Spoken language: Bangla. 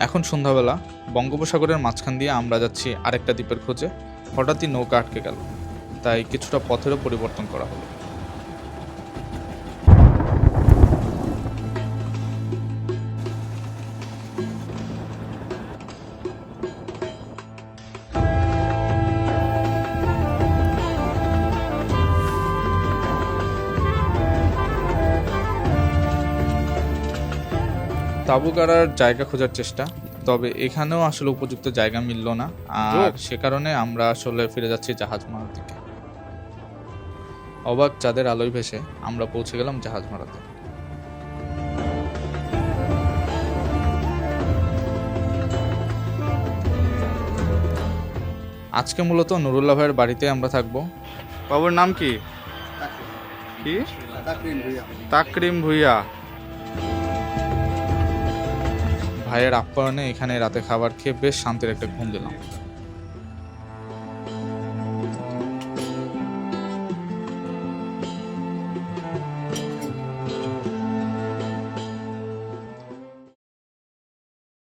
এখন সন্ধ্যাবেলা বঙ্গোপসাগরের মাঝখান দিয়ে আমরা যাচ্ছি আরেকটা দ্বীপের খোঁজে। হঠাৎই নৌকা আটকে গেল। তাই কিছুটা পথেরও পরিবর্তন করা হলো। তাঁবু গাড়ার জায়গা খোঁজার চেষ্টা তবে এখানেও আসলে উপযুক্ত জায়গা মিলল না। আর সে কারণে আমরা আসলে ফিরে যাচ্ছি জাহাজ মারার দিকে। অবাক চাঁদের আলোয় ভেসে আমরা পৌঁছে গেলাম জাহাজ মারাতে। আজকে মূলত নুরুল্লাহ ভাইয়ের বাড়িতে আমরা থাকব। বাবুর নাম কি? কি? তাকরিম ভুইয়া। ভাইয়ের আপ্যায়নে এখানে রাতে খাবার খেয়ে বেশ শান্তির একটা ঘুম দিলাম।